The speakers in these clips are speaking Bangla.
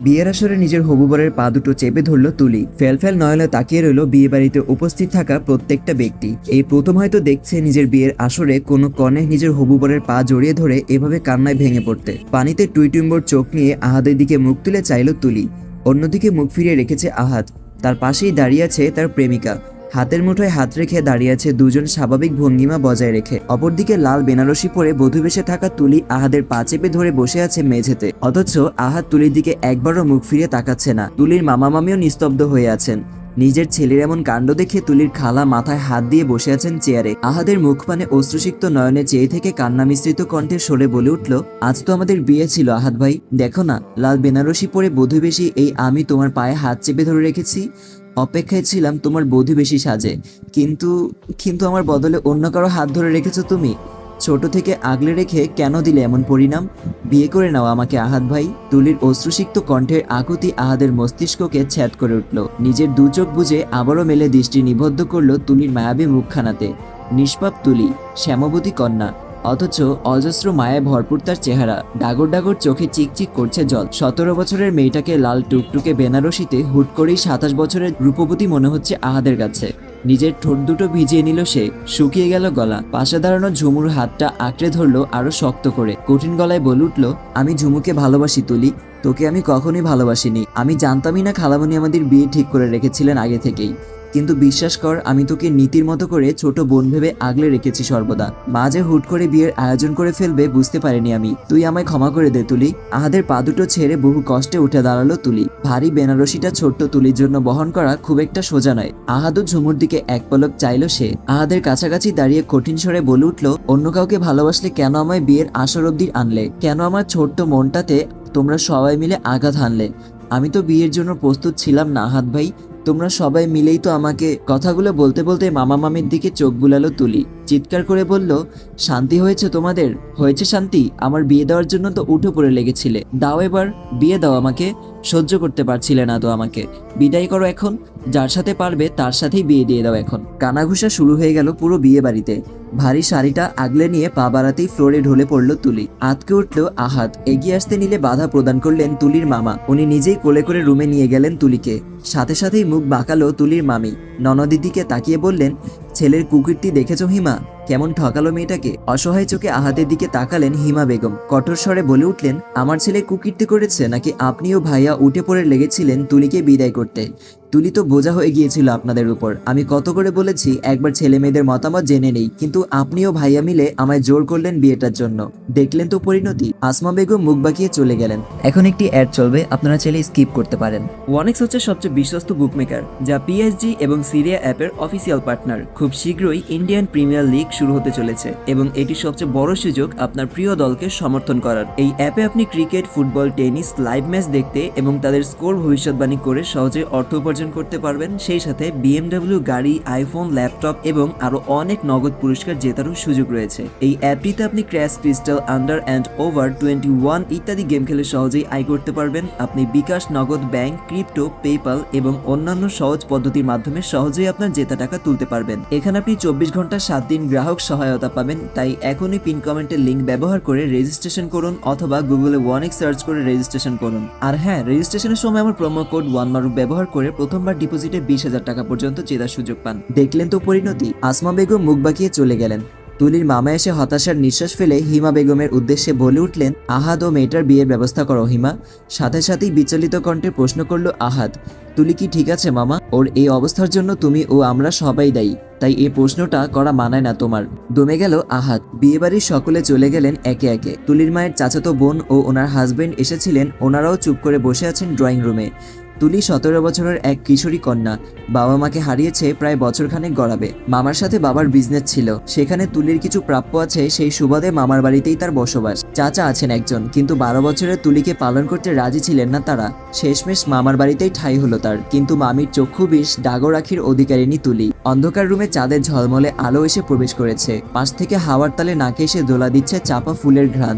বিয়ের আসরে নিজের হবুবরের পা দুটো চেপে ধরল তুলি। ফেলফেল ফেল নয়লে তাকিয়ে রইল বিয়ে বাড়িতে উপস্থিত থাকা প্রত্যেকটা ব্যক্তি। এই প্রথম হয়তো দেখছে নিজের বিয়ের আসরে কোনো কনে নিজের হবুবরের পা জড়িয়ে ধরে এভাবে কান্নায় ভেঙে পড়তে। পানিতে টুইটুম্বর চোখ নিয়ে আহাদের দিকে মুখ তুলে চাইল তুলি। অন্যদিকে মুখ ফিরিয়ে রেখেছে আহাদ। তার পাশেই দাঁড়িয়ে আছে তার প্রেমিকা। হাতের মুঠোয় হাত রেখে দাঁড়িয়ে আছে দুজন স্বাভাবিক ভঙ্গিমা বজায় রেখে। অপরদিকে লাল বেনারসি পরে বধুবেশে থাকা তুলি আহাদের পা চেপে ধরে বসে আছে মেঝেতে। অথচ আহাদ তুলির দিকে একবারও মুখ ফিরে তাকাচ্ছে না। তুলির মামা মামিও নিস্তব্ধ হয়ে আছেন। নিজের ছেলের এমন কাণ্ড দেখে তুলির খালা মাথায় হাত দিয়ে বসে আছেন চেয়ারে। আহাদের মুখ পানে অশ্রুসিক্ত নয়নে চেয়ে থেকে কান্না মিশ্রিত কণ্ঠে সরে বলে উঠল, আজ তো আমাদের বিয়ে ছিল, আহাদ ভাই। দেখো না, লাল বেনারসি পরে বধুবেশী এই আমি তোমার পায়ে হাত চেপে ধরে রেখেছি। অপেক্ষায় ছিলাম তোমার বধূ বেশি সাজে। কিন্তু কিন্তু আমার বদলে অন্য কারও হাত ধরে রেখেছো তুমি? ছোট থেকে আগলে রেখে কেন দিলে এমন পরিণাম? বিয়ে করে নাও আমাকে আহাদ ভাই। তুলির অশ্রুসিক্ত কণ্ঠের আকুতি আহাদের মস্তিষ্ককে ছ্যাদ করে উঠল। নিজের দু চোখ বুঝে আবারও মেলে দৃষ্টি নিবদ্ধ করল তুলির মায়াবী মুখখানাতে। নিষ্পাপ তুলি, শ্যামবতী কন্যা। অথচ অজস্র মায়ায় ভরপুর তার চেহারা। ডাগর ডাগর চোখে চিকচিক করছে জল। সতেরো বছরের মেয়েটাকে লাল টুকটুকে বেনারসিতে হুট করেই সাতাশ বছরের রূপবতী মনে হচ্ছে আহাদের কাছে। নিজের ঠোঁট দুটো ভিজিয়ে নিল সে, শুকিয়ে গেল গলা। পাশে দাঁড়ানো ঝুমুর হাতটা আঁকড়ে ধরলো আরও শক্ত করে। কঠিন গলায় বলে উঠল, আমি ঝুমুকে ভালোবাসি তুলি, তোকে আমি কখনোই ভালোবাসিনি। আমি জানতামই না খালামণি আমাদের বিয়ে ঠিক করে রেখেছিলেন আগে থেকেই। কিন্তু বিশ্বাস কর, আমি তোকে নীতির মতো করে ছোট বোন ভেবে আগলে রেখেছি সর্বদা। মা যে হুট করে বিয়ের আয়োজন করে ফেলবে বুঝতে পারিনি আমি। তুই আমায় ক্ষমা করে দে, তুলি। আহাদের পা দুটো ছেড়ে বহু কষ্টে উঠে দাঁড়াল তুলি। ভারী বেনারসিটা ছোট্ট তুলির জন্য বহন করা খুব একটা সোজা নয়। আহাদু ঝুমুর দিকে এক পলক চাইলো সে। আহাদের কাছাকাছি দাঁড়িয়ে কঠিন স্বরে বলে উঠল, অন্য কাউকে ভালোবাসলে কেন আমায় বিয়ের আসর অব্দি আনলে? কেন আমার ছোট্ট মনটাতে তোমরা সবাই মিলে আঘাত হানলে? আমি তো বিয়ের জন্য প্রস্তুত ছিলাম না আহাত ভাই। তোমরা সবাই মিলেই তো আমাকে কথাগুলো বলতে বলতে মামা মামির দিকে চোখ বুলালো তুলি। চিৎকার করে বলল, শান্তি হয়েছে তোমাদের? হয়েছে শান্তি, আমার বিয়ে দেওয়ার জন্য তো উঠে পড়ে লেগেছিলে। দাও এবার, বিয়ে দাও আমাকে, সহ্য করতে পারছিলে না তো আমাকে। বিদায় করো এখন, যার সাথে পারবে তার সাথেই বিয়ে দিয়ে দাও এখন। কানাঘুষা শুরু হয়ে গেল পুরো বিয়ে বাড়িতে। ভারী শাড়িটা আগলে নিয়ে পা বাড়াতেই ফ্লোরে ঢলে পড়ল তুলি। আতকে উঠল আহাত। এগিয়ে আসতে নিলে বাধা প্রদান করলেন তুলির মামা। উনি নিজেই কোলে করে রুমে নিয়ে গেলেন তুলিকে। সাথে সাথেই মুখ বাঁকালো তুলির মামি। ননদিদিকে তাকিয়ে বললেন ছেলের কুকুরটি দেখেছ হিমা? কেমন ঠকালো মেয়েটাকে? অসহায় চোখে আহাদের দিকে তাকালেন হিমা বেগম। কঠোর স্বরে বলে উঠলেন, আমার ছেলে কুকীর্তি করেছে, নাকি আপনিও ভাইয়া উঠে পড়ে লেগেছিলেন তুলিকে বিদায় করতে? তুলি তো বোঝা হয়ে গিয়েছিল আপনাদের উপর। আমি কত করে বলেছি, একবার ছেলে মেয়েদের মতামত জেনে নেই, কিন্তু আপনিও ভাইয়া মিলে আমায় জোর করলেন বিয়েটার জন্য। দেখলেন তো পরিণতি? আসমা বেগম মুখ বাঁকিয়ে চলে গেলেন। এখন একটি অ্যাড চলবে, আপনারা চাইলে স্কিপ করতে পারেন। ওয়ানেক্স হচ্ছে সবচেয়ে বিশ্বস্ত বুকমেকার যা পিএসজি এবং সিরিয়া অ্যাপের অফিসিয়াল পার্টনার খুব শীঘ্রই ইন্ডিয়ান প্রিমিয়ার লিগ শুরু হতে চলেছে এবং এটি সবচেয়ে বড় সুযোগ আপনার প্রিয় দলকে সমর্থন করার। এই অ্যাপে আপনি cricket, football, tennis, live match দেখতে এবং তাদের স্কোর ভবিষ্যৎবাণী করে সহজে অর্থ উপার্জন করতে পারবেন। সেই সাথে বিএমডব্লিউ গাড়ি, আইফোন, ল্যাপটপ এবং আরও অনেক নগদ পুরস্কার জেতারও সুযোগ রয়েছে। এই অ্যাপটিতে আপনি crash, crystal, under and over twenty one ইত্যাদি গেম খেলে সহজেই আয় করতে পারবেন। আপনি বিকাশ, নগদ ব্যাংক, ক্রিপ্টো পেপাল এবং অন্যান্য সহজ পদ্ধতির মাধ্যমে সহজেই আপনার জেতা টাকা তুলতে পারবেন। এখানে আপনি চব্বিশ ঘণ্টা সাত দিন গ্রাহক সহায়তা পাবেন, তাই এখনই পিন কমেন্টের লিঙ্ক ব্যবহার করে রেজিস্ট্রেশন করুন অথবা গুগলে ওয়ানেক সার্চ করে রেজিস্ট্রেশন করুন। আর হ্যাঁ রেজিস্ট্রেশনের সময় আমার প্রোমো কোড ওয়ান মারুক ব্যবহার করে প্রথমবার ডিপোজিটে বিশ হাজার টাকা পর্যন্ত জেতার সুযোগ পান। দেখলেন তো পরিণতি? আসমা বেগম মুখ বাঁকিয়ে চলে গেলেন। তুলির মামা এসে হতাশার নিঃশ্বাস ফেলে হিমা বেগমের উদ্দেশ্যে বলে উঠলেন, আহাদ ও মেয়েটার বিয়ের ব্যবস্থা করো হিমা। সাথে সাথেই বিচলিত কণ্ঠে প্রশ্ন করল আহাদ, তুলি কি ঠিক আছে মামা? ওর এই অবস্থার জন্য তুমি ও আমরা সবাই দায়ী। তাই এই প্রশ্নটা করা মানায় না তোমার। দমে গেল আহাত। বিয়েবাড়ির সকলে চলে গেলেন একে একে। তুলির মায়ের চাচাতো বোন ও ওনার হাজবেন্ড এসেছিলেন। ওনারাও চুপ করে বসে আছেন ড্রয়িং রুমে তুলি সতেরো বছরের এক কিশোরী কন্যা। বাবা মাকে হারিয়েছে প্রায় বছরখানেক গড়াবে। মামার সাথে বাবার বিজনেস ছিল। সেখানে তুলির কিছু প্রাপ্য আছে, সেই সুবাদে মামার বাড়িতেই তার বসবাস। চাচা আছেন একজন, কিন্তু বারো বছরের তুলিকে পালন করতে রাজি ছিলেন না তারা। শেষমেশ মামার বাড়িতেই ঠাই হলো তার, কিন্তু মামির চক্ষু বিষ, ডাগরাখির অধিকারিণী তুলি। অন্ধকার রুমে চাঁদের ঝলমলে আলো এসে প্রবেশ করেছে। পাশ থেকে হাওয়ার তালে নাকে এসে দোলা দিচ্ছে চাপা ফুলের ঘ্রাণ।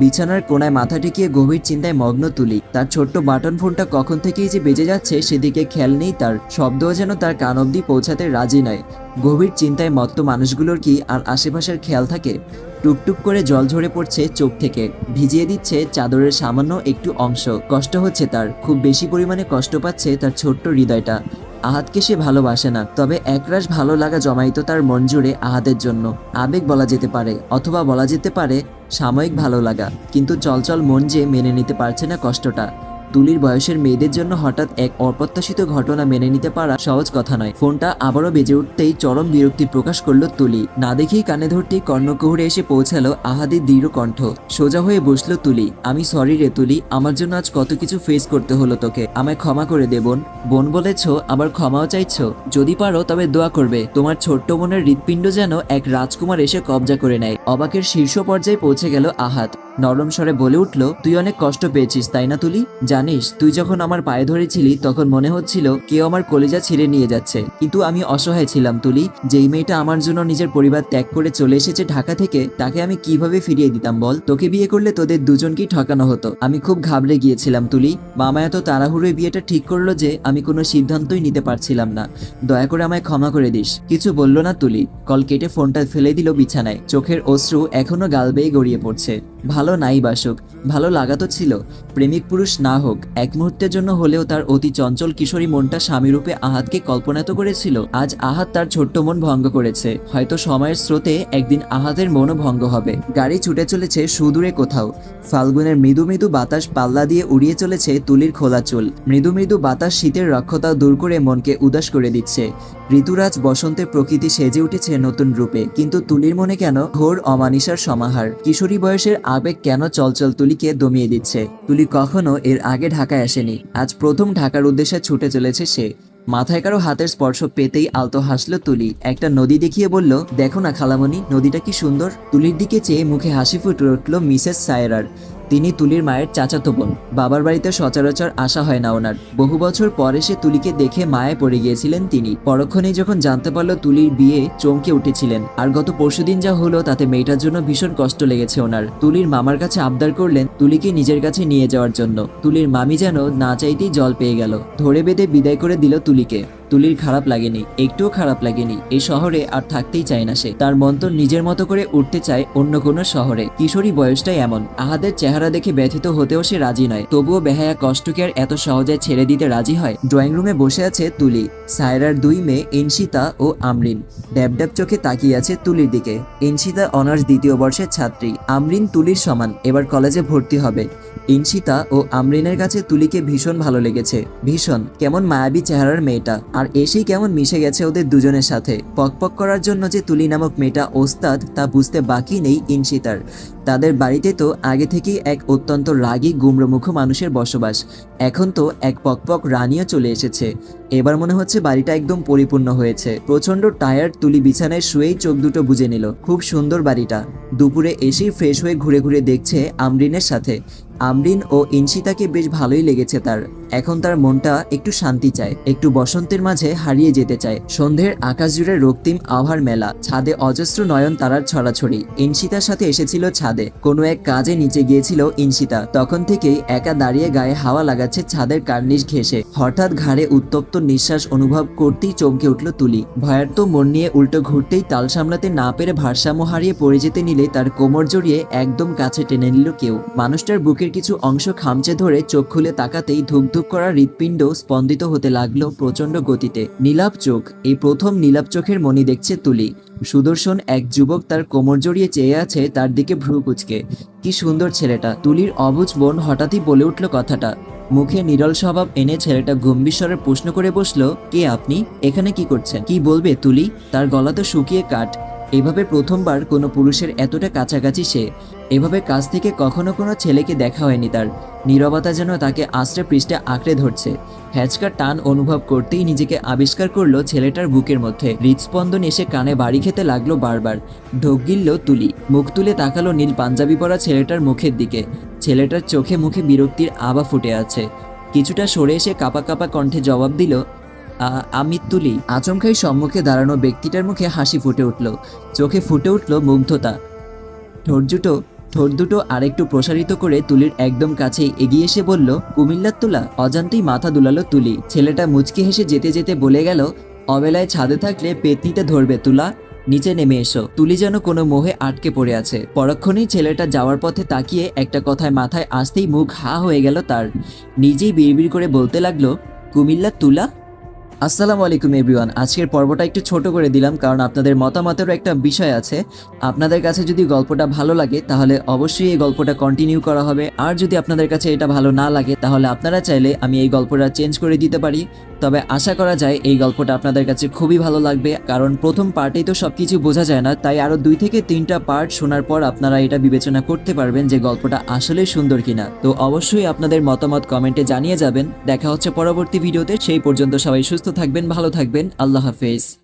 বিছানার কোনায় মাথা ঠেকিয়ে গভীর চিন্তায় মগ্ন তুলি। তার ছোট্ট বাটন ফোনটা কখন থেকেই যে বেজে যাচ্ছে, সেদিকে খেয়াল নেই তার। শব্দও যেন তার কান অবধি পৌঁছাতে রাজি নয়। গভীর চিন্তায় মত্ত মানুষগুলোর কি আর আশেপাশের খেয়াল থাকে? টুকটুক করে জল ঝরে পড়ছে চোখ থেকে। ভিজিয়ে দিচ্ছে চাদরের সামান্য একটু অংশ। কষ্ট হচ্ছে তার। খুব বেশি পরিমাণে কষ্ট পাচ্ছে তার ছোট্ট হৃদয়টা। আহাতকে সে ভালোবাসে না, তবে একরাশ ভালো লাগা জমাইত তার মন জুড়ে আহাদের জন্য। আবেগ বলা যেতে পারে, অথবা বলা যেতে পারে সাময়িক ভালো লাগা। কিন্তু চলচল মন যে মেনে নিতে পারছে না কষ্টটা। তুলির বয়সের মেয়েদের জন্য হঠাৎ এক অপ্রত্যাশিত ঘটনা মেনে নিতে পারা সহজ কথা নয়। ফোনটা আবারও বেজে উঠতেই চরম বিরক্তি প্রকাশ করল তুলি। না দেখেই কানে ধরতেই কর্ণকুহুরে এসে পৌঁছালো আহাদের দৃঢ় কণ্ঠ। সোজা হয়ে বসল তুলি। আমি সরি রে তুলি, আমার জন্য আজ কত কিছু ফেস করতে হলো তোকে। আমায় ক্ষমা করে দে বোন। বোন বলেছ, আবার ক্ষমাও চাইছ। যদি পারো তবে দোয়া করবে। তোমার ছোট্ট বোনের হৃৎপিণ্ড যেন এক রাজকুমার এসে কবজা করে নেয়। অবাকের শীর্ষ পর্যায়ে পৌঁছে গেল আহাত নরম স্বরে বলে উঠল, তুই অনেক কষ্ট পেয়েছিস, তাই না তুলি? জানিস, তুই যখন আমার পায়ে ধরেছিলি, তখন মনে হচ্ছিল কেউ আমার কলেজা ছিঁড়ে নিয়ে যাচ্ছে। কিন্তু আমি অসহায় ছিলাম, তুলি। যেই মেয়েটা আমার জন্য নিজের পরিবার ত্যাগ করে চলে এসেছে ঢাকা থেকে, তাকে আমি কীভাবে ফিরিয়ে দিতাম বল? তোকে বিয়ে করলে তোদের দুজনকেই ঠকানো হতো। আমি খুব ঘাবড়ে গিয়েছিলাম, তুলি। মামা এত তাড়াহুড়োয় বিয়েটা ঠিক করল যে, আমি কোনো সিদ্ধান্তই নিতে পারছিলাম না। দয়া করে আমায় ক্ষমা করে দিস। কিছু বলল না, তুলি। কল কেটে ফোনটা ফেলে দিল বিছানায়। চোখের অশ্রু এখনও গাল বেয়ে গড়িয়ে পড়ছে। ভালো নাই, বাসুক। ভালো লাগাতো ছিল। প্রেমিক পুরুষ না হোক। এক মুহূর্তের জন্য হলেও তার অতি চঞ্চল কিশোরী মনটা স্বামীরূপে আহাতকে কল্পনা তো করেছিল। আজ আহাত তার ছোট্ট মন ভঙ্গ করেছে। হয়তো সময়ের স্রোতে একদিন আহাতের মনও ভঙ্গ হবে। গাড়ি ছুটে চলেছে সুদূরে কোথাও। ফাল্গুনের মৃদু মৃদু বাতাস পাল্লা দিয়ে উড়িয়ে চলেছে তুলির খোলা চুল। মৃদু মৃদু বাতাস শীতের রক্ষতা দূর করে মনকে উদাস করে দিচ্ছে। ঋতুরাজ বসন্তের প্রকৃতি সেজে উঠেছে নতুন রূপে। কিন্তু তুলির মনে কেন ঘোর অমানিসার সমাহার? কিশোরী বয়সের আবেগ কেন চলচল তুলিকে দমিয়ে দিচ্ছে? তুলি কখনো এর আগে ঢাকায় আসেনি। আজ প্রথম ঢাকার উদ্দেশ্যে ছুটে চলেছে সে। মাথায় কারও হাতের স্পর্শ পেতেই আলতো হাসলো তুলি। একটা নদী দেখিয়ে বলল, দেখো না খালামণি, নদীটা কি সুন্দর? তুলির দিকে চেয়ে মুখে হাসি ফুটে উঠল মিসেস সায়রার। তিনি তুলির মায়ের চাচাতো বোন। বাবার বাড়িতে সচরাচর আসা হয় না ওনার। বহু বছর পরে সে তুলিকে দেখে মায়ে পড়ে গিয়েছিলেন তিনি। পরক্ষণেই যখন জানতে পারল তুলির বিয়ে চমকে উঠেছিলেন, আর গত পরশুদিন যা হলো তাতে মেয়েটার জন্য ভীষণ কষ্ট লেগেছে ওনার। তুলির মামার কাছে আবদার করলেন তুলিকে নিজের কাছে নিয়ে যাওয়ার জন্য। তুলির মামি যেন না চাইতেই জল পেয়ে গেল। ধরে বেঁধে বিদায় করে দিল তুলিকে। তুলির খারাপ লাগেনি, একটুও খারাপ লাগেনি। এই শহরে আর থাকতেই চায় না সে। তার মন তো নিজের মতো করে উঠতে চায় অন্য কোনো শহরে। কিশোরী বয়সটাই এমন। আহাদের চেহারা দেখে ব্যথিত হতেও সে রাজি নয়। তবুও বেহায়া কষ্টকে আর এত সহজে ছেড়ে দিতে রাজি হয়? ড্রয়িং রুমে বসে আছে তুলি। সায়রার দুই মেয়ে ইনশিতা ও আমরিন। ড্যাব ড্যাব চোখে তাকিয়ে আছে তুলির দিকে। ইনশিতা অনার্স দ্বিতীয় বর্ষের ছাত্রী। আমরিন তুলির সমান। এবার কলেজে ভর্তি হবে। ইনশিতা ও আমরিনের কাছে তুলিকে ভীষণ ভালো লেগেছে। ভীষণ, কেমন মায়াবী চেহারার মেয়েটা। আর এসেই কেমন মিশে গেছে ওদের দুজনের সাথে। পকপক করার জন্য যে তুলি নামক মেয়েটা ওস্তাদ, তা বুঝতে বাকি নেই ইনশিতার। তাদের বাড়িতে তো আগে থেকেই এক অত্যন্ত রাগী, গুমরমুখ মানুষের বসবাস। এখন তো এক পকপক রানীও চলে এসেছে। এবার মনে হচ্ছে বাড়িটা একদম পরিপূর্ণ হয়েছে। প্রচণ্ড টায়ার্ড তুলি বিছানায় শুয়েই চোখ দুটো বুঝে নিল। খুব সুন্দর বাড়িটা। দুপুরে এসেই ফ্রেশ হয়ে ঘুরে ঘুরে দেখছে আমরিনের সাথে। আমরিন ও ইনশিতাকে বেশ ভালোই লেগেছে তার। এখন তার মনটা একটু শান্তি চায়, একটু বসন্তের মাঝে হারিয়ে যেতে চায়। সন্ধ্যের আকাশ জুড়ে রক্তিম আভার মেলা, ছাদে অজস্র নয়ন তারার ছড়াছড়ি। ইনশিতার সাথে এসেছিল ছাদে, কোনো এক কাজে নিচে গিয়েছিল ইনশিতা। তখন থেকেই একা দাঁড়িয়ে গায়ে হাওয়া লাগাচ্ছে ছাদের কার্নিশ ঘেঁষে। হঠাৎ ঘাড়ে উত্তপ্ত নিঃশ্বাস অনুভব করতেই চমকে উঠল তুলি। ভয়ার্ত মন নিয়ে উল্টো ঘুরতেই তাল সামলাতে না পেরে ভারসাম্য হারিয়ে পড়ে যেতে নিলে তার কোমর জড়িয়ে একদম কাছে টেনে নিল কেউ। মানুষটার বুকের কিছু অংশ খামচে ধরে চোখ খুলে তাকাতেই ধুকধুক করা হৃৎপিণ্ড স্পন্দিত হতে লাগল প্রচণ্ড গতিতে। নীলাপ চোখ, এই প্রথম নীলাপ চোখের মনি দেখছে তুলি। সুদর্শন এক যুবক তার কোমর জড়িয়ে চেয়ে আছে তার দিকে ভ্রু কুচকে কি সুন্দর ছেলেটা, তুলির অবুজ বোন হঠাৎই বলে উঠল কথাটা। মুখে নিরল স্বভাব এনে ছেলেটা গম্ভীর প্রশ্ন করে বসল, কে আপনি? এখানে কি করছেন? কি বলবে তুলি? তার গলা তো শুকিয়ে কাঠ। এভাবে প্রথমবার কোনো পুরুষের এতটা কাছাকাছি সে, এভাবে কাছ থেকে কখনো কোনো ছেলেকে দেখা হয়নি তার। নীরবতা যেন তাকে আশ্রে পৃষ্ঠে আঁকড়ে ধরছে। হ্যাচকার টান অনুভব করতেই নিজেকে আবিষ্কার করল ছেলেটার বুকের মধ্যে। হৃদস্পন্দন এসে কানে বাড়ি খেতে লাগল বারবার। ঢোক গিলল তুলি। মুখ তুলে তাকালো নীল পাঞ্জাবি পরা ছেলেটার মুখের দিকে। ছেলেটার চোখে মুখে বিরক্তির আবা ফুটে আছে। কিছুটা সরে এসে কাপা কাপা কণ্ঠে জবাব দিল আমি তুলি। আচমকাই সম্মুখে দাঁড়ানো ব্যক্তিটার মুখে হাসি ফুটে উঠল। চোখে ফুটে উঠল মুগ্ধতা। ঠোঁট জুটো ঠোঁট দুটো আরেকটু প্রসারিত করে তুলির একদম কাছে এগিয়ে এসে বলল কুমিল্লার তুলা, অজান্তেই মাথা দুলালো তুলি। ছেলেটা মুচকি হেসে যেতে যেতে বলে গেল, অবেলায় ছাদে থাকলে পেতনিতে ধরবে তুলা। নিচে নেমে এসো। তুলি যেন কোনো মোহে আটকে পড়ে আছে। পরক্ষণেই ছেলেটা যাওয়ার পথে তাকিয়ে একটা কথায় মাথায় আসতেই মুখ হা হয়ে গেল তার। নিজেই বিড়বিড় করে বলতে লাগল কুমিল্লার তুলা? আসসালামু আলাইকুম এভরিওয়ান। আজকের পর্বটা একটু ছোট করে দিলাম, কারণ আপনাদের মতামতেরও একটা বিষয় আছে। আপনাদের কাছে যদি গল্পটা ভালো লাগে, তাহলে অবশ্যই এই গল্পটা কন্টিনিউ করা হবে। আর যদি আপনাদের কাছে এটা ভালো না লাগে, তাহলে আপনারা চাইলে আমি এই গল্পটা চেঞ্জ করে দিতে পারি। তবে আশা করা যায় এই গল্পটা আপনাদের কাছে খুবই ভালো লাগবে, কারণ প্রথম পার্টেই তো সব কিছু বোঝা যায় না, তাই আরও দুই থেকে তিনটা পার্ট শোনার পর আপনারা এটা বিবেচনা করতে পারবেন যে গল্পটা আসলে সুন্দর কিনা। তো অবশ্যই আপনাদের মতামত কমেন্টে জানিয়ে যাবেন, দেখা হচ্ছে পরবর্তী ভিডিওতে, সেই পর্যন্ত সবাই সুস্থ থাকবেন, ভালো থাকবেন, আল্লাহ হাফেজ।